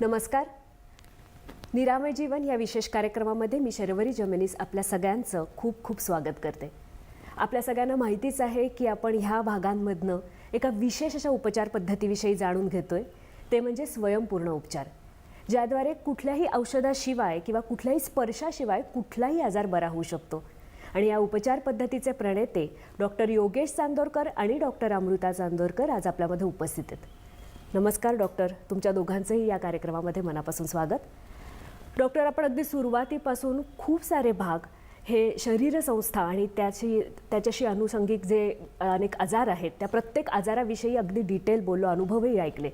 नमस्कार. निरामय जीवन या विशेष कार्यक्रमामध्ये मी शर्वरी जमिनीस आपल्या सगळ्यांचं खूप खूप स्वागत करते. आपल्या सगळ्यांना माहितीच आहे की आपण ह्या भागांमधनं एका विशेष अशा उपचार पद्धतीविषयी जाणून घेतोय ते म्हणजे स्वयंपूर्ण उपचार. ज्याद्वारे कुठल्याही औषधाशिवाय किंवा कुठल्याही स्पर्शाशिवाय कुठलाही आजार बरा होऊ शकतो. आणि या उपचार पद्धतीचे प्रणेते डॉक्टर योगेश चांदोरकर आणि डॉक्टर अमृता चांदोरकर आज आपल्यामध्ये उपस्थित आहेत. नमस्कार डॉक्टर. तुमच्या दोघांचंही या कार्यक्रमामध्ये मनापासून स्वागत. डॉक्टर आपण अगदी सुरुवातीपासून खूप सारे भाग हे शरीरसंस्था आणि त्याची त्याच्याशी अनुषंगिक जे अनेक आजार आहेत त्या प्रत्येक आजाराविषयी अगदी डिटेल बोललो अनुभवही ऐकले.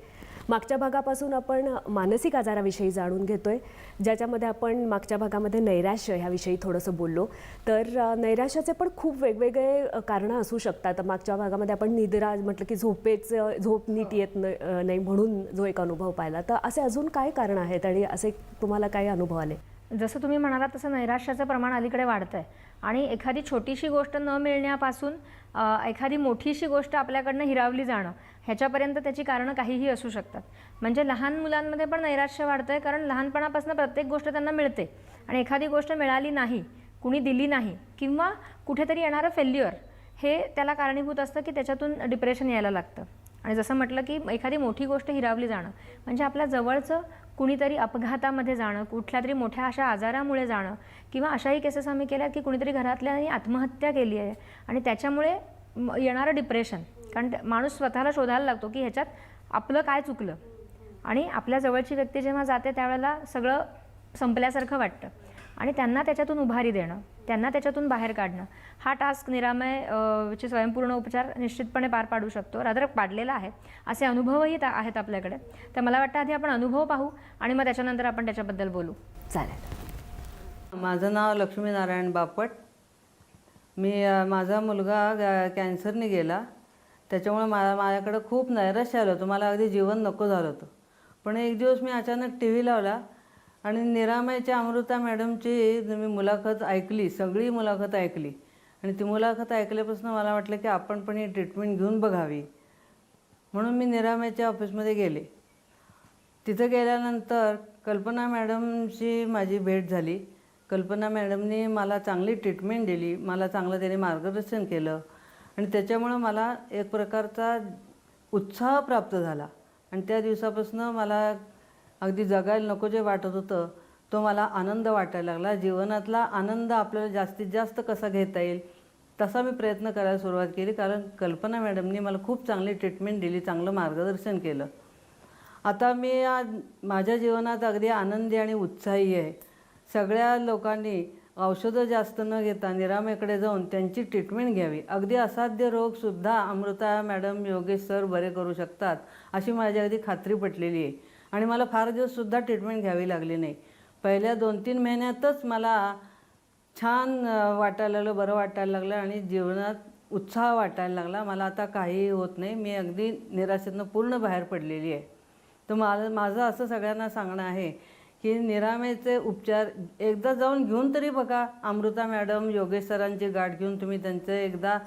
मागच्या भागापासून आपण मानसिक आजाराविषयी जाणून घेतोय ज्याच्यामध्ये आपण मागच्या भागामध्ये नैराश्य ह्याविषयी थोडंसं बोललो. तर नैराश्याचे पण खूप वेगवेगळे कारणं असू शकतात. मागच्या भागामध्ये आपण निद्रा म्हटलं की झोपेचं झोप नीट येत न- नाही म्हणून जो एक अनुभव पाहिला. तर असे अजून काय कारण आहेत आणि असे तुम्हाला काय अनुभव आले? जसं तुम्ही म्हणालात तसं नैराश्याचं प्रमाण अलीकडे वाढतं आहे आणि एखादी छोटीशी गोष्ट न मिळण्यापासून एखादी मोठीशी गोष्ट आपल्याकडनं हिरावली जाणं ह्याच्यापर्यंत त्याची कारणं काहीही असू शकतात. म्हणजे लहान मुलांमध्ये पण नैराश्य वाढतं आहे कारण लहानपणापासून प्रत्येक गोष्ट त्यांना मिळते. आणि एखादी गोष्ट मिळाली नाही कुणी दिली नाही किंवा कुठेतरी येणारं फेल्युअर हे त्याला कारणीभूत असतं की त्याच्यातून डिप्रेशन यायला लागतं. आणि जसं म्हटलं की एखादी मोठी गोष्ट हिरावली जाणं म्हणजे आपल्या जवळचं कुणीतरी अपघातामध्ये जाणं कुठल्या तरी मोठ्या अशा आजारामुळे जाणं किंवा अशाही केसेस आम्ही केल्या की कुणीतरी घरातल्यानी आत्महत्या केली आहे आणि त्याच्यामुळे येणारं डिप्रेशन कारण माणूस स्वतःला शोधायला लागतो की ह्याच्यात आपलं काय चुकलं? आणि आपल्या जवळची व्यक्ती जेव्हा जाते त्यावेळेला सगळं संपल्यासारखं वाटतं. आणि त्यांना त्याच्यातून उभारी देणं त्यांना त्याच्यातून बाहेर काढणं हा टास्क निरामय चे स्वयंपूर्ण उपचार निश्चितपणे पार पाडू शकतो. रादर पाडलेला आहे. असे अनुभवही आहेत आपल्याकडे. तर मला वाटतं आधी आपण अनुभव पाहू आणि मग त्याच्यानंतर आपण त्याच्याबद्दल बोलू. चालेल. माझं नाव लक्ष्मीनारायण बापट. मी माझा मुलगा कॅन्सरने गेला. त्याच्यामुळे मा माझ्याकडं खूप नैराश्य आलं होतं. मला अगदी जीवन नको झालं होतं. पण एक दिवस मी अचानक टी व्ही लावला. आणि निरामयाच्या अमृता मॅडमची मी मुलाखत ऐकली सगळी मुलाखत ऐकली. आणि ती मुलाखत ऐकल्यापासून मला वाटलं की आपण पण ही ट्रीटमेंट घेऊन बघावी. म्हणून मी निरामयाच्या ऑफिसमध्ये गेले. तिथं गेल्यानंतर कल्पना मॅडमशी माझी भेट झाली. कल्पना मॅडमनी मला चांगली ट्रीटमेंट दिली मला चांगलं त्याने मार्गदर्शन केलं. आणि त्याच्यामुळं मला एक प्रकारचा उत्साह प्राप्त झाला. आणि त्या दिवसापासून मला अगदी जगायला नको जे वाटत होतं तो मला आनंद वाटायला लागला. जीवनातला आनंद आपल्याला जास्तीत जास्त कसा घेता येईल तसा मी प्रयत्न करायला सुरुवात केली. कारण कल्पना मॅडमनी मला खूप चांगली ट्रीटमेंट दिली चांगलं मार्गदर्शन केलं. आता मी आज माझ्या जीवनात अगदी आनंदी आणि उत्साही आहे. सगळ्या लोकांनी औषधं जास्त न घेता निरामेकडे जाऊन त्यांची ट्रीटमेंट घ्यावी. अगदी असाध्य रोगसुद्धा अमृता मॅडम योगेश सर बरे करू शकतात अशी माझी अगदी खात्री पटलेली आहे. आणि मला फार दिवससुद्धा ट्रीटमेंट घ्यावी लागली नाही. पहिल्या दोन तीन महिन्यातच मला छान वाटायला लागलं बरं वाटायला लागलं आणि जीवनात उत्साह वाटायला लागला. मला आता काहीही होत नाही. मी अगदी निराशेतनं पूर्ण बाहेर पडलेली आहे. तर माझं माझं असं सगळ्यांना सांगणं आहे की निरामेचे उपचार एकदा जाऊन घेऊन तरी बघा. अमृता मॅडम योगेश सरांची गाठ घेऊन तुम्ही त्यांचं एकदा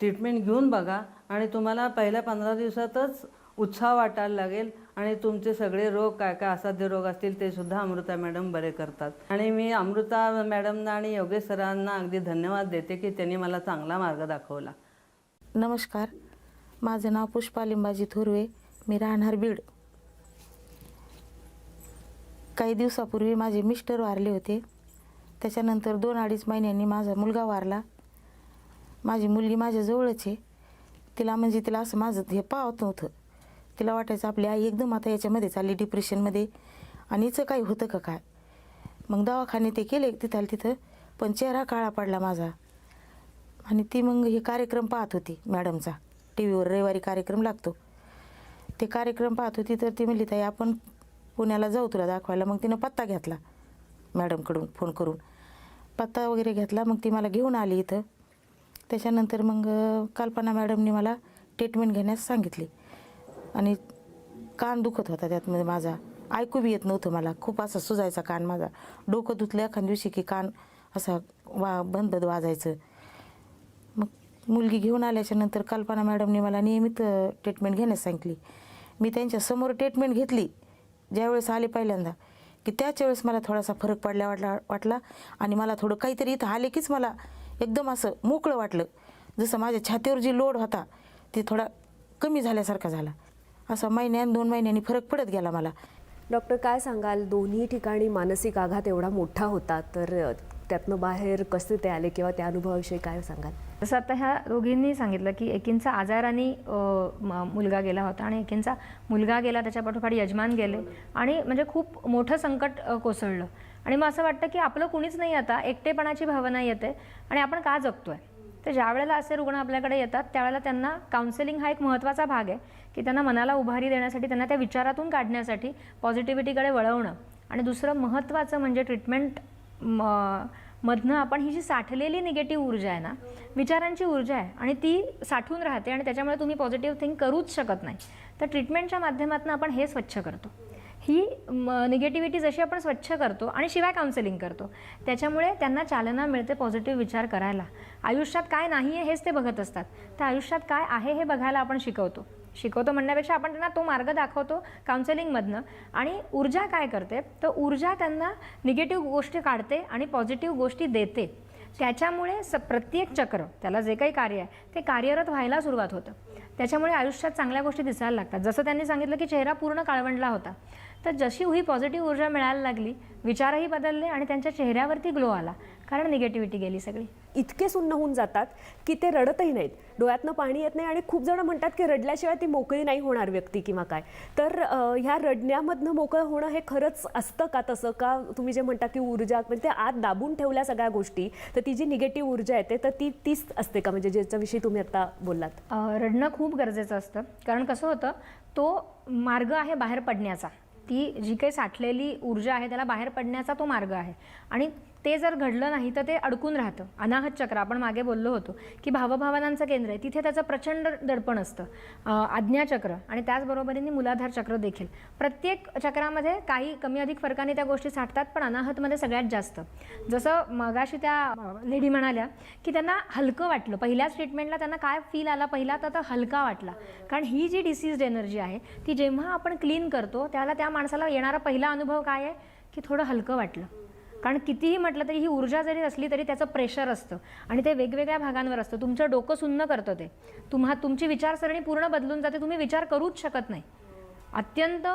ट्रीटमेंट घेऊन बघा. आणि तुम्हाला पहिल्या पंधरा दिवसातच उत्साह वाटायला लागेल. आणि तुमचे सगळे रोग काय काय असाध्य रोग असतील ते सुद्धा अमृता मॅडम बरे करतात. आणि मी अमृता मॅडमना आणि योगेश सरांना अगदी धन्यवाद देते की त्यांनी मला चांगला मार्ग दाखवला. नमस्कार. माझं नाव पुष्पा लिंबाजी थोरवे. मी राहणार बीड. काही दिवसापूर्वी माझे मिस्टर वारले होते. त्याच्यानंतर दोन अडीच महिन्यांनी माझा मुलगा वारला. माझी मुलगी माझ्याजवळच आहे. तिला म्हणजे तिला असं माझं हे पावत नव्हतं. तिला वाटायचं आपली आई एकदम आता याच्यामध्ये चालली डिप्रेशनमध्ये. आणि हिचं काही होतं का काय? मग दवाखाने ते केले तिथं तिथं. पण चेहरा काळा पडला माझा. आणि ती मग हे कार्यक्रम पाहत होती मॅडमचा. टी व्हीवर रविवारी कार्यक्रम लागतो. ते कार्यक्रम पाहत होती तर ती म्हणली ताई आपण पुण्याला जाऊ तुला दाखवायला. मग तिनं पत्ता घेतला मॅडमकडून फोन करून. पत्ता वगैरे घेतला मग ती मला घेऊन आली इथं. त्याच्यानंतर मग कल्पना मॅडमनी मला ट्रीटमेंट घेण्यास सांगितली. आणि कान दुखत होता त्यातमध्ये माझा. ऐकू बी येत नव्हतं मला. खूप असा सुजायचा कान माझा. डोकं धुतलं एखाद्या दिवशी की कान असा वा बंद बंद वाजायचं. मग मुलगी घेऊन आल्याच्यानंतर कल्पना मॅडमने मला नियमित ट्रीटमेंट घेण्यास सांगितली. मी त्यांच्यासमोर ट्रीटमेंट घेतली. ज्यावेळेस आले पहिल्यांदा की त्याच वेळेस मला थोडासा फरक पडला वाटला वाटला. आणि मला थोडं काहीतरी इथं आले कीच मला एकदम असं मोकळं वाटलं. जसं माझ्या छातीवर जी लोड होता ते थोडा कमी झाल्यासारखा झाला. असा महिन्यान दोन महिन्यांनी फरक पडत गेला मला. डॉक्टर काय सांगाल? दोन्ही ठिकाणी मानसिक आघात एवढा मोठा होता तर त्यातनं बाहेर कसे ते आले किंवा त्या अनुभवाविषयी काय सांगाल? जसं आता ह्या दोघींनी सांगितलं की एकींचा आजाराने मुलगा गेला होता आणि एकींचा मुलगा गेला त्याच्या पाठोपाठ यजमान गेले आणि म्हणजे खूप मोठं संकट कोसळलं. आणि मग असं वाटतं की आपलं कुणीच नाही आता एकटेपणाची भावना येते आणि आपण का जगतोय? तर ज्या वेळेला असे रुग्ण आपल्याकडे येतात त्यावेळेला त्यांना काउन्सिलिंग हा एक महत्त्वाचा भाग आहे. की त्यांना मनाला उभारी देण्यासाठी त्यांना त्या विचारातून काढण्यासाठी पॉझिटिव्हिटीकडे वळवणं. आणि दुसरं महत्त्वाचं म्हणजे ट्रीटमेंट म- मधनं आपण ही जी साठलेली निगेटिव्ह ऊर्जा आहे ना विचारांची ऊर्जा आहे आणि ती साठून राहते आणि त्याच्यामुळे तुम्ही पॉझिटिव्ह थिंक करूच शकत नाही. तर ट्रीटमेंटच्या माध्यमातून आपण हे स्वच्छ करतो. ही निगेटिव्हिटी जशी आपण स्वच्छ करतो आणि शिवाय काउन्सिलिंग करतो त्याच्यामुळे त्यांना चालना मिळते पॉझिटिव्ह विचार करायला. आयुष्यात काय नाही आहे हेच ते बघत असतात. तर आयुष्यात काय आहे हे बघायला आपण शिकवतो. शिकवतो म्हणण्यापेक्षा आपण त्यांना तो मार्ग दाखवतो काउन्सेलिंगमधनं आणि ऊर्जा काय करते? तर ऊर्जा त्यांना निगेटिव्ह गोष्टी काढते आणि पॉझिटिव्ह गोष्टी देते. त्याच्यामुळे स प्रत्येक चक्र त्याला जे काही कार्य आहे ते कार्यरत व्हायला सुरुवात होतं. त्याच्यामुळे आयुष्यात चांगल्या गोष्टी दिसायला लागतात. जसं त्यांनी सांगितलं की चेहरा पूर्ण काळवंडला होता. तर जशी ही पॉझिटिव्ह ऊर्जा मिळायला लागली विचारही बदलले आणि त्यांच्या चेहऱ्यावरती ग्लो आला. कारण निगेटिव्हिटी गेली सगळी. इतके सुन्न होऊन जातात की ते रडतही नाहीत. डोळ्यातनं पाणी येत नाही आणि खूप जण म्हणतात की रडल्याशिवाय ती मोकळी नाही होणार व्यक्ती किंवा काय. तर ह्या रडण्यामधनं मोकळं होणं हे खरंच असतं का तसं? का तुम्ही जे म्हणता की ऊर्जा म्हणजे ते आत दाबून ठेवल्या सगळ्या गोष्टी तर ती जी निगेटिव्ह ऊर्जा येते तर ती तीच असते का? म्हणजे ज्याच्याविषयी तुम्ही आता बोललात. रडणं खूप गरजेचं असतं. कारण कसं होतं तो मार्ग आहे बाहेर पडण्याचा. ती जी काही साठलेली ऊर्जा आहे त्याला बाहेर पडण्याचा तो मार्ग आहे. आणि ते जर घडलं नाही तर ते अडकून राहतं. अनाहत चक्र. आपण मागे बोललो होतो की भावभावनांचं केंद्र आहे. तिथे त्याचं प्रचंड दडपण असतं. आज्ञाचक्र आणि त्याचबरोबरीने मुलाधार चक्र देखील. प्रत्येक चक्रामध्ये काही कमी अधिक फरकाने त्या गोष्टी साठतात पण अनाहतमध्ये सगळ्यात जास्त. जसं मगाशी त्या लेडी म्हणाल्या की त्यांना हलकं वाटलं. पहिल्याच ट्रीटमेंटला त्यांना काय फील आला पहिला तर तो हलका वाटला. कारण ही जी डिसीज एनर्जी आहे ती जेव्हा आपण क्लीन करतो त्याला त्या माणसाला येणारा पहिला अनुभव काय आहे? की थोडं हलकं वाटलं. कारण कितीही म्हटलं तरी ही ऊर्जा जरी असली तरी त्याचं प्रेशर असतं. आणि ते वेगवेगळ्या भागांवर असतं. तुमचं डोकं सुन्न करतं ते. तुम्हा तुमची विचारसरणी पूर्ण बदलून जाते. तुम्ही विचार करूच शकत नाही. अत्यंत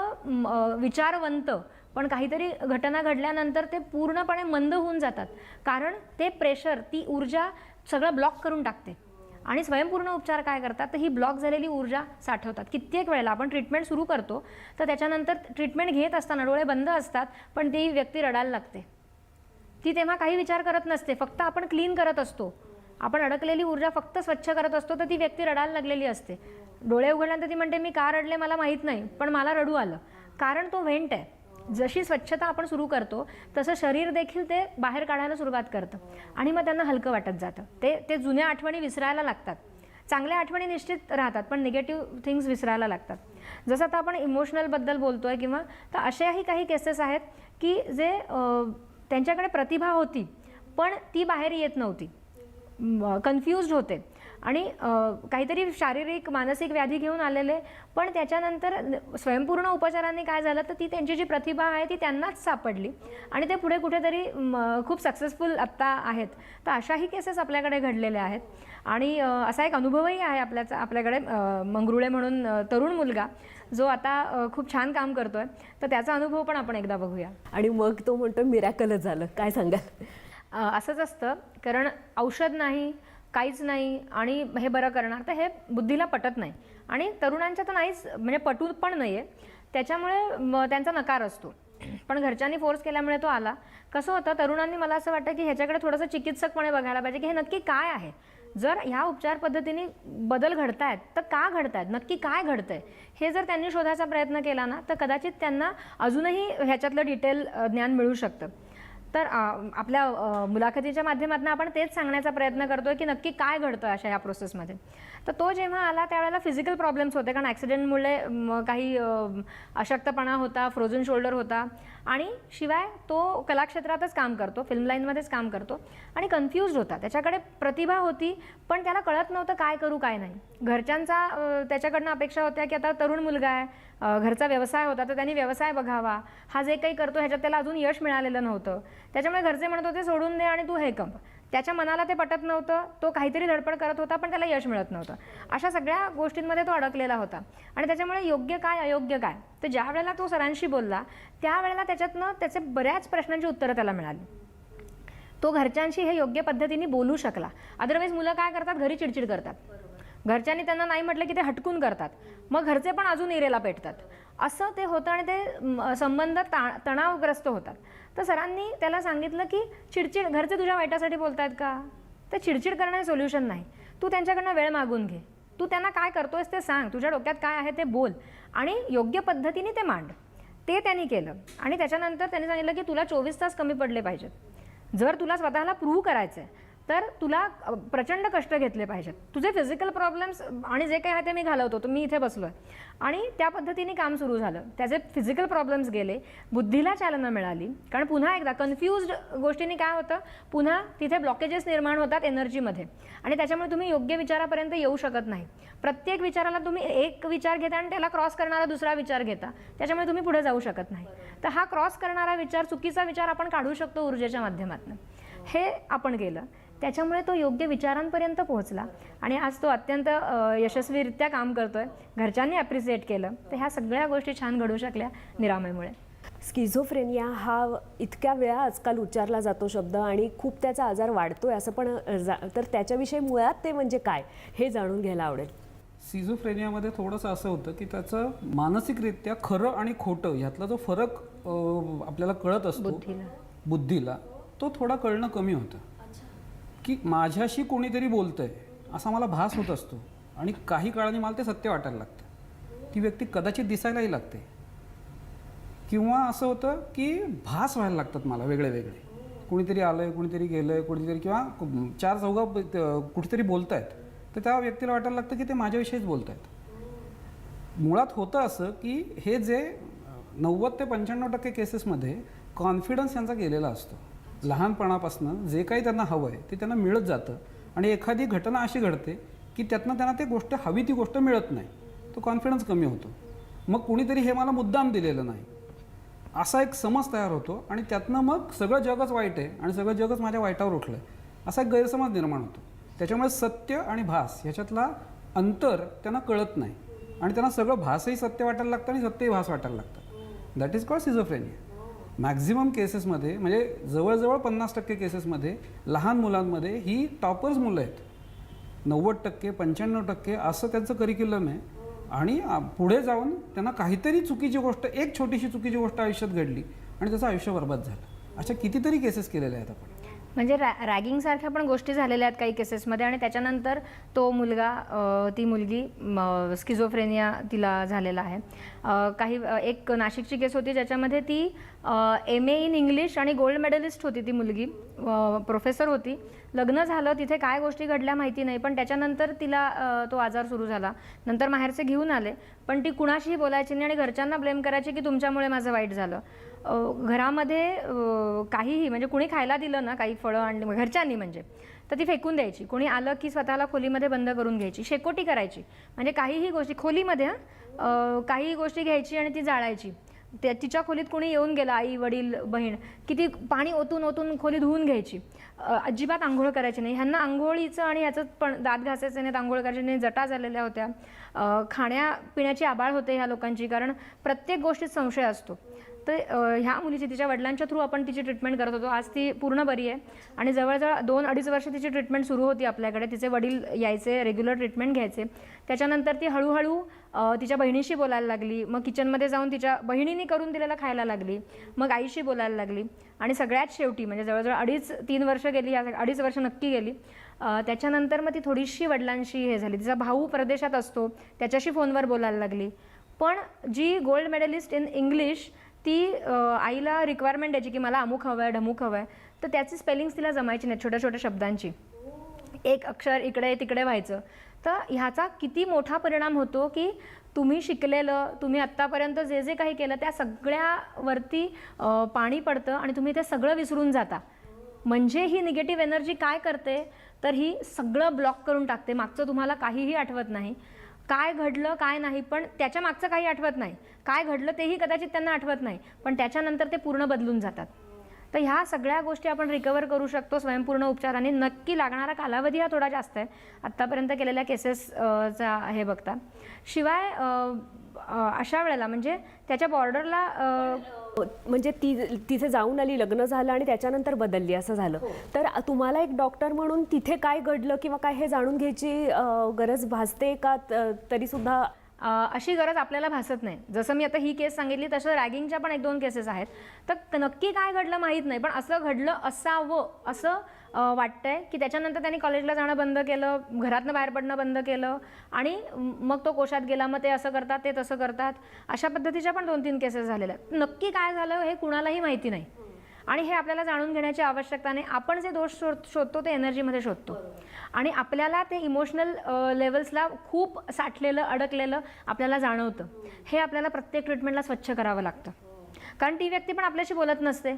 विचारवंत पण काहीतरी घटना घडल्यानंतर ते पूर्णपणे मंद होऊन जातात. कारण ते प्रेशर ती ऊर्जा सगळं ब्लॉक करून टाकते. आणि स्वयंपूर्ण उपचार काय करतात? तर ही ब्लॉक झालेली ऊर्जा साठवतात. कित्येक वेळेला आपण ट्रीटमेंट सुरू करतो तर त्याच्यानंतर ट्रीटमेंट घेत असताना डोळे बंद असतात पण ती व्यक्ती रडायला लागते. ती तेव्हा काही विचार करत नसते फक्त आपण क्लीन करत असतो. आपण अडकलेली ऊर्जा फक्त स्वच्छ करत असतो तर ती व्यक्ती रडायला लागलेली असते. डोळे उघडल्यानंतर ती म्हणते मी का रडले मला माहीत नाही पण मला रडू आलं. कारण तो व्हेंट आहे. जशी स्वच्छता आपण सुरू करतो तसं शरीर देखील ते बाहेर काढायला सुरुवात करतं. आणि मग त्यांना हलकं वाटत जातं. ते ते जुन्या आठवणी विसरायला लागतात. चांगल्या आठवणी निश्चित राहतात पण निगेटिव्ह थिंग्स विसरायला लागतात. जसं आता आपण इमोशनलबद्दल बोलतो आहे किंवा तर अशाही काही केसेस आहेत की जे त्यांच्याकडे प्रतिभा होती पण ती बाहेर येत नव्हती. कन्फ्युज्ड होते. आणि काहीतरी शारीरिक मानसिक व्याधी घेऊन आलेले. पण त्याच्यानंतर स्वयंपूर्ण उपचारांनी काय झालं तर ती त्यांची जी प्रतिभा आहे ती त्यांनाच सापडली. आणि ते पुढे कुठेतरी म, खूप सक्सेसफुल आत्ता आहेत. तर अशाही केसेस आपल्याकडे घडलेल्या आहेत. आणि असा एक अनुभवही आहे आपल्याचा आपल्याकडे मंगरुळे म्हणून तरुण मुलगा जो आता खूप छान काम करतोय. तर त्याचा अनुभव पण आपण एकदा बघूया. आणि मग तो म्हणतो मिरॅकलच झालं. काय सांगाल? अ, असंच असतं. कारण औषध नाही काहीच नाही आणि हे बरं करणार तर हे बुद्धीला पटत नाही. आणि तरुणांच्या तर नाहीच म्हणजे पटू पण नाही आहे त्याच्यामुळे म, त्यांचा नकार असतो. पण घरच्यांनी फोर्स केल्यामुळे तो आला. कसं होतं तरुणांनी मला असं वाटतं की ह्याच्याकडे थोडंसं चिकित्सकपणे बघायला पाहिजे की हे नक्की काय आहे? जर ह्या उपचार पद्धतीने बदल घडत आहेत तर का घडत आहेत नक्की काय घडतंय? हे जर त्यांनी शोधायचा प्रयत्न केला ना तर कदाचित त्यांना अजूनही ह्याच्यातलं डिटेल ज्ञान मिळू शकतं. तर आपल्या मुलाखतीच्या माध्यमातून आपण तेच सांगण्याचा प्रयत्न करतोय की नक्की काय घडतं अशा या प्रोसेसमध्ये. तर तो जेव्हा आला त्यावेळेला फिजिकल प्रॉब्लेम्स होते. कारण ॲक्सिडेंटमुळे काही अशक्तपणा होता फ्रोझन शोल्डर होता. आणि शिवाय तो कलाक्षेत्रातच काम करतो फिल्म लाईनमध्येच काम करतो. आणि कन्फ्यूज होता. त्याच्याकडे प्रतिभा होती पण त्याला कळत नव्हतं काय करू काय नाही. घरच्यांचा त्याच्याकडनं अपेक्षा होत्या की आता तरुण मुलगा आहे घरचा व्यवसाय होता तर त्यांनी व्यवसाय बघावा. हा जे काही करतो ह्याच्यात त्याला अजून यश मिळालेलं नव्हतं. त्याच्यामुळे घरचे म्हणत होते सोडून दे आणि तू हे कंप त्याच्या मनाला ते पटत नव्हतं. तो काहीतरी धडपड करत होता पण त्याला यश मिळत नव्हतं. अशा सगळ्या गोष्टींमध्ये तो अडकलेला होता. आणि त्याच्यामुळे योग्य काय अयोग्य काय? तर ज्या वेळेला तो सरांशी बोलला त्यावेळेला त्याच्यातनं त्याचे बऱ्याच प्रश्नांची उत्तरं त्याला मिळाली. तो घरच्यांशी हे योग्य पद्धतीने बोलू शकला. अदरवाईज मुलं काय करतात? घरी चिडचिड करतात. घरच्यांनी त्यांना नाही म्हटलं की ते हटकून करतात. मग घरचे पण अजून इरेला पेटतात. असं ते होतं आणि ते संबंध ता तणावग्रस्त होतात. तर सरांनी त्याला सांगितलं की चिडचिड घरचे तुझ्या वाईटासाठी बोलतायत का? तर चिडचिड करणं हे सोल्युशन नाही. तू त्यांच्याकडनं वेळ मागून घे. तू त्यांना काय करतोयस ते सांग. तुझ्या डोक्यात काय आहे ते बोल. आणि योग्य पद्धतीने ते मांड. ते त्यांनी केलं. आणि त्याच्यानंतर त्यांनी सांगितलं की तुला चोवीस तास कमी पडले पाहिजेत. जर तुला स्वतःला प्रूव्ह करायचं आहे तर तुला प्रचंड कष्ट घेतले पाहिजेत. तुझे फिजिकल प्रॉब्लेम्स आणि जे काही आहे ते मी घालवतो. तर मी इथे बसलो आहे आणि त्या पद्धतीने काम सुरू झालं. त्याचे फिजिकल प्रॉब्लेम्स गेले. बुद्धीला चालना मिळाली. कारण पुन्हा एकदा कन्फ्युज्ड गोष्टीने काय होतं? पुन्हा तिथे ब्लॉकेजेस निर्माण होतात एनर्जीमध्ये आणि त्याच्यामुळे तुम्ही योग्य विचारापर्यंत येऊ शकत नाही. प्रत्येक विचाराला तुम्ही एक विचार घेता आणि त्याला क्रॉस करणारा दुसरा विचार घेता. त्याच्यामुळे तुम्ही पुढे जाऊ शकत नाही. तर हा क्रॉस करणारा विचार चुकीचा विचार आपण काढू शकतो ऊर्जेच्या माध्यमातून. हे आपण केलं. त्याच्यामुळे तो योग्य विचारांपर्यंत पोहोचला. आणि आज तो अत्यंत यशस्वीरित्या काम करतोय. घरच्यांनी अप्रिसिएट केलं. तर ह्या सगळ्या गोष्टी छान घडू शकल्या निरामयमुळे. स्किझोफ्रेनिया हा इतक्या वेळा आजकाल उच्चारला जातो शब्द आणि खूप त्याचा आजार वाढतोय असं पण तर त्याच्याविषयी मुळात ते म्हणजे काय? हे जाणून घ्यायला आवडेल. सिझोफ्रेनियामध्ये थोडंसं असं होतं की त्याचं मानसिकरित्या खरं आणि खोटं ह्यातला जो फरक आपल्याला कळत असतो. बुद्धीला तो थोडा कळणं कमी होतं. की माझ्याशी कोणीतरी बोलतंय असा मला भास होत असतो. आणि काही काळाने मला ते सत्य वाटायला लागतं. ती व्यक्ती कदाचित दिसायलाही लागते. किंवा असं होतं की भास व्हायला लागतात मला वेगळे वेगळे. कुणीतरी आलं आहे कुणीतरी गेलं आहे कुणीतरी किंवा चार चौघा कुठेतरी बोलत आहेत तर त्या व्यक्तीला वाटायला लागतं की ते माझ्याविषयीच बोलत आहेत मुळात होतं असं की हे जे नव्वद ते पंच्याण्णव टक्के केसेसमध्ये कॉन्फिडन्स यांचा गेलेला असतो. लहानपणापासून जे काही त्यांना हवं आहे ते त्यांना मिळत जातं. आणि एखादी घटना अशी घडते की त्यातनं त्यांना ते गोष्ट हवी ती गोष्ट मिळत नाही. तो कॉन्फिडन्स कमी होतो. मग कुणीतरी हे मला मुद्दाम दिलेलं नाही. असा एक समज तयार होतो आणि त्यातनं मग सगळं जगच वाईट आहे आणि सगळं जगच माझ्या वाईटावर उठलं आहे असा एक गैरसमज निर्माण होतो. त्याच्यामुळे सत्य आणि भास ह्याच्यातला अंतर त्यांना कळत नाही. आणि त्यांना सगळं भासही सत्य वाटायला लागतं आणि सत्यही भास वाटायला लागतं. That is call schizophrenia maximum केसेसमध्ये म्हणजे जवळजवळ पन्नास टक्के केसेसमध्ये लहान मुलांमध्ये ही टॉपर्स मुलं आहेत. नव्वद टक्के पंच्याण्णव टक्के असं त्यांचं करिक्युलम आहे. आणि पुढे जाऊन त्यांना काहीतरी चुकीची गोष्ट एक छोटीशी चुकीची गोष्ट आयुष्यात घडली आणि त्याचं आयुष्य बर्बाद झालं. अशा कितीतरी केसेस केलेल्या आहेत आपण. म्हणजे रॅ रॅगिंगसारख्या पण गोष्टी झालेल्या आहेत काही केसेसमध्ये आणि त्याच्यानंतर तो मुलगा ती मुलगी स्किझोफ्रेनिया तिला झालेला आहे. काही एक नाशिकची केस होती ज्याच्यामध्ये ती एम ए इन इंग्लिश आणि गोल्ड मेडलिस्ट होती ती मुलगी. प्रोफेसर होती. लग्न झालं तिथे काय गोष्टी घडल्या माहिती नाही पण त्याच्यानंतर तिला तो आजार सुरू झाला. नंतर माहेरचे घेऊन आले. पण ती कुणाशीही बोलायची नाही आणि घरच्यांना ब्लेम करायची की तुमच्यामुळे माझं वाईट झालं. घरामध्ये काहीही म्हणजे कुणी खायला दिलं ना काही फळं आणि घरच्यांनी म्हणजे तर ती फेकून द्यायची. कोणी आलं की स्वतःला खोलीमध्ये बंद करून घ्यायची शेकोटी करायची. म्हणजे काहीही गोष्टी खोलीमध्ये काहीही गोष्टी घ्यायची आणि ती जाळायची. त्या तिच्या खोलीत कोणी येऊन गेलं आई वडील बहीण की ती पाणी ओतून ओतून खोली धुवून घ्यायची. अजिबात आंघोळ करायची नाही. ह्यांना आंघोळीचं आणि ह्याचं पण दात घासायचे नाहीत आंघोळ करायची नाही जटा झालेल्या होत्या. खाण्यापिण्याची आबाळ होते ह्या लोकांची कारण प्रत्येक गोष्टीत संशय असतो. तर ह्या मुलीची तिच्या वडिलांच्या थ्रू आपण तिची ट्रीटमेंट करत होतो. आज ती पूर्ण बरी आहे. आणि जवळजवळ दोन अडीच वर्ष तिची ट्रीटमेंट सुरू होती आपल्याकडे. तिचे वडील यायचे रेग्युलर ट्रीटमेंट घ्यायचे. त्याच्यानंतर ती हळूहळू तिच्या बहिणीशी बोलायला लागली. मग किचनमध्ये जाऊन तिच्या बहिणीने करून दिलेलं खायला लागली. मग आईशी बोलायला लागली. आणि सगळ्यात शेवटी म्हणजे जवळजवळ अडीच तीन वर्ष गेली या अडीच वर्ष नक्की गेली त्याच्यानंतर मग ती थोडीशी वडिलांशी हे झाली. तिचा भाऊ परदेशात असतो. त्याच्याशी फोनवर बोलायला लागली. पण जी गोल्ड मेडलिस्ट इन इंग्लिश ती आईला रिक्वायरमेंट द्यायची की मला अमुक हवं आहे ढमुक हवं आहे तर त्याची स्पेलिंग्स तिला जमायची नाही छोट्या छोट्या शब्दांची. एक अक्षर इकडे तिकडे व्हायचं. तर ह्याचा किती मोठा परिणाम होतो की तुम्ही शिकलेलं तुम्ही आत्तापर्यंत जे जे काही केलं त्या सगळ्यावरती पाणी पडतं आणि तुम्ही ते सगळं विसरून जाता. म्हणजे ही निगेटिव्ह एनर्जी काय करते? तर ही सगळं ब्लॉक करून टाकते. मागचं तुम्हाला काहीही आठवत नाही. काय घडलं काय नाही पण त्याच्या मागचं काही आठवत नाही. काय घडलं तेही कदाचित त्यांना आठवत नाही पण त्याच्यानंतर ते पूर्ण बदलून जातात. तर ह्या सगळ्या गोष्टी आपण रिकवर करू शकतो स्वयंपूर्ण उपचाराने. नक्की लागणारा कालावधी हा थोडा जास्त आहे. आत्तापर्यंत केलेल्या केसेसचा हे बघता. शिवाय अशा वेळेला म्हणजे त्याच्या बॉर्डरला म्हणजे ती तिथे जाऊन आली लग्न झालं आणि त्याच्यानंतर बदलली असं झालं. तर तुम्हाला एक डॉक्टर म्हणून तिथे काय घडलं किंवा काय हे जाणून घ्यायची गरज भासते का? तरी सुद्धा अशी गरज आपल्याला भासत नाही. जसं मी आता ही केस सांगितली तसं रॅगिंगच्या पण एक दोन केसेस आहेत. तर नक्की काय घडलं माहीत नाही पण असं घडलं असावं असं वाटतंय की त्याच्यानंतर त्यांनी कॉलेजला जाणं बंद केलं घरातनं बाहेर पडणं बंद केलं आणि मग तो कोशात गेला मग ते असं करतात ते तसं करतात. अशा पद्धतीच्या पण दोन तीन केसेस झालेल्या आहेत. नक्की काय झालं हे कुणालाही माहिती नाही. आणि हे आपल्याला जाणून घेण्याची आवश्यकता नाही आपण जे दोष शोध शोधतो ते एनर्जीमध्ये शोधतो. आणि आपल्याला ते इमोशनल लेवल्सला खूप साठलेलं अडकलेलं आपल्याला जाणवतं. हे आपल्याला प्रत्येक ट्रीटमेंटला स्वच्छ करावं लागतं. कारण ती व्यक्ती पण आपल्याशी बोलत नसते.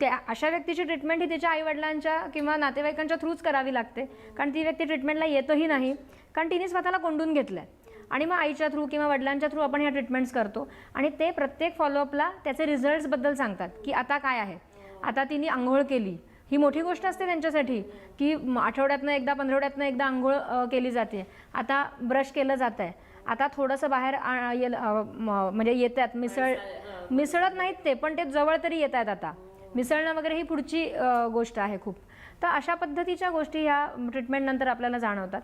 त्या अशा व्यक्तीची ट्रीटमेंट ही तिच्या आईवडिलांच्या किंवा नातेवाईकांच्या थ्रूच करावी लागते. कारण ती व्यक्ती ट्रीटमेंटला येतही नाही. कारण तिने स्वतःला कोंडून घेतलं आहे आणि मग आईच्या थ्रू किंवा वडिलांच्या थ्रू आपण ह्या ट्रीटमेंट्स करतो. आणि ते प्रत्येक फॉलोअपला त्याचे रिझल्ट्सबद्दल सांगतात की आता काय आहे? आता तिने आंघोळ केली. ही मोठी गोष्ट असते त्यांच्यासाठी की आठवड्यातनं एकदा पंधरवड्यातनं एकदा आंघोळ केली जाते. आता ब्रश केलं जात आहे आता थोडंसं बाहेर आ- येल- म- म्हणजे येतात. मिसळ मिसळत नाहीत ते पण ते जवळ तरी येत आहेत आता. मिसळणं वगैरे ही पुढची गोष्ट आहे खूप. तर अशा पद्धतीच्या गोष्टी ह्या ट्रीटमेंटनंतर आपल्याला जाणवतात.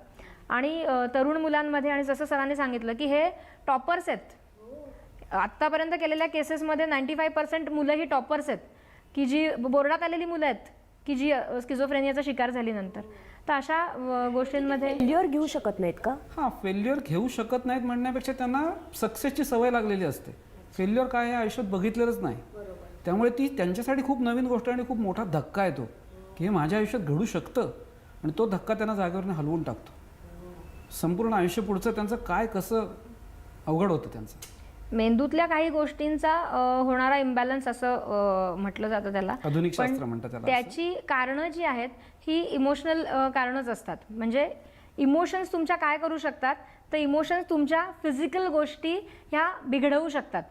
आणि तरुण मुलांमध्ये आणि जसं सरांनी सांगितलं की हे टॉपर्स आहेत. आत्तापर्यंत केलेल्या केसेसमध्ये नाईंटी फाय पर्सेंट मुलं ही टॉपर्स आहेत. की जी बोर्डात आलेली मुलं आहेत की जी स्किझोफ्रेनियाचा शिकार झाली नंतर. तर अशा गोष्टींमध्ये फेल्युअर घेऊ शकत नाहीत का? हां फेल्युअर घेऊ शकत नाहीत म्हणण्यापेक्षा त्यांना सक्सेसची सवय लागलेली असते. फेल्युअर काय हे आयुष्यात बघितलेलंच नाही. त्यामुळे ती त्यांच्यासाठी खूप नवीन गोष्ट आणि खूप मोठा धक्का येतो की हे माझ्या आयुष्यात घडू शकतं आणि तो धक्का त्यांना जागेवरनं हलवून टाकतो. संपूर्ण आयुष्य पुढचं त्यांचं काय कसं अवघड होतं त्यांचं. मेंदूतल्या काही गोष्टींचा होणारा इम्बॅलन्स असं म्हटलं जातं त्याला. आधुनिक शास्त्र म्हणतात. त्याची कारणं जी आहेत ही इमोशनल कारणंच असतात. म्हणजे इमोशन्स तुमच्या काय करू शकतात? तर इमोशन्स तुमच्या फिजिकल गोष्टी ह्या बिघडवू शकतात.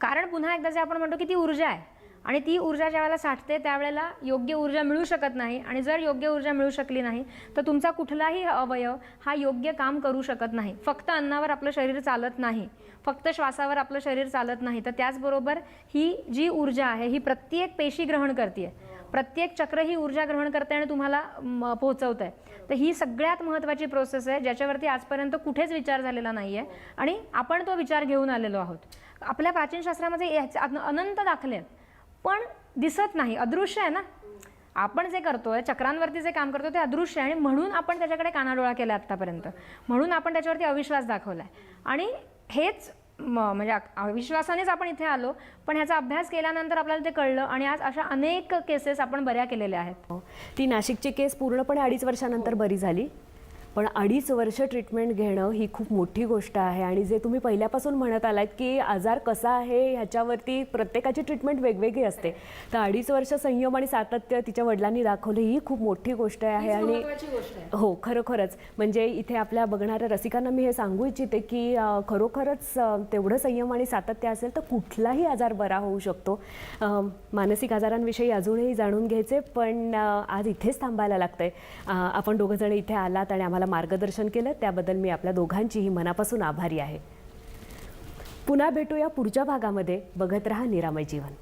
कारण पुन्हा एकदा जे आपण म्हणतो की ती ऊर्जा आहे. आणि ती ऊर्जा ज्यावेळेला साठते त्यावेळेला योग्य ऊर्जा मिळू शकत नाही. आणि जर योग्य ऊर्जा मिळू शकली नाही तर तुमचा कुठलाही अवयव हा योग्य काम करू शकत नाही. फक्त अन्नावर आपलं शरीर चालत नाही. फक्त श्वासावर आपलं शरीर चालत नाही. तर त्याचबरोबर ही जी ऊर्जा आहे ही प्रत्येक पेशी ग्रहण करते प्रत्येक चक्र ही ऊर्जा ग्रहण करते आणि तुम्हाला म, पोहोचवत आहे तर ही सगळ्यात महत्त्वाची प्रोसेस आहे ज्याच्यावरती आजपर्यंत कुठेच विचार झालेला नाही आहे आणि आपण तो विचार घेऊन आलेलो आहोत. आपल्या प्राचीन शास्त्रामध्ये अनंत दाखले आहेत पण दिसत नाही अदृश्य आहे ना? आपण जे करतोय चक्रांवरती जे काम करतो ते अदृश्य आहे आणि म्हणून आपण त्याच्याकडे कानाडोळा केला आत्तापर्यंत. म्हणून आपण त्याच्यावरती अविश्वास दाखवला आहे आणि हेच म- म्हणजे अविश्वासानेच आपण इथे आलो पण ह्याचा अभ्यास केल्यानंतर आपल्याला ते कळलं आणि आज अशा अनेक केसेस आपण बऱ्या केलेल्या आहेत. ती नाशिकची केस पूर्णपणे अडीच वर्षानंतर बरी झाली. पण अडीच वर्ष ट्रीटमेंट घेणं ही खूप मोठी गोष्ट आहे. आणि जे तुम्ही पहिल्यापासून म्हणत आलात की आजार कसा आहे ह्याच्यावरती प्रत्येकाची ट्रीटमेंट वेगवेगळी असते. तर अडीच वर्ष संयम आणि सातत्य तिच्या वडिलांनी दाखवलं ही खूप मोठी गोष्ट आहे. आणि हो खरोखरच. म्हणजे इथे आपल्या बघणाऱ्या रसिकांना मी हे सांगू इच्छिते की खरोखरच तेवढं संयम आणि सातत्य असेल तर कुठलाही आजार बरा होऊ शकतो. मानसिक आजारांविषयी अजूनही जाणून घ्यायचे पण आज इथेच थांबायला लागतंय. आपण दोघंजण इथे आलात आणि आम्हाला मार्गदर्शन केलं त्याबद्दल मी आपल्या दोघांचीही मनापासून आभारी आहे. पुन्हा भेटूया पुढच्या भागामध्ये. बघत रहा निरामय जीवन.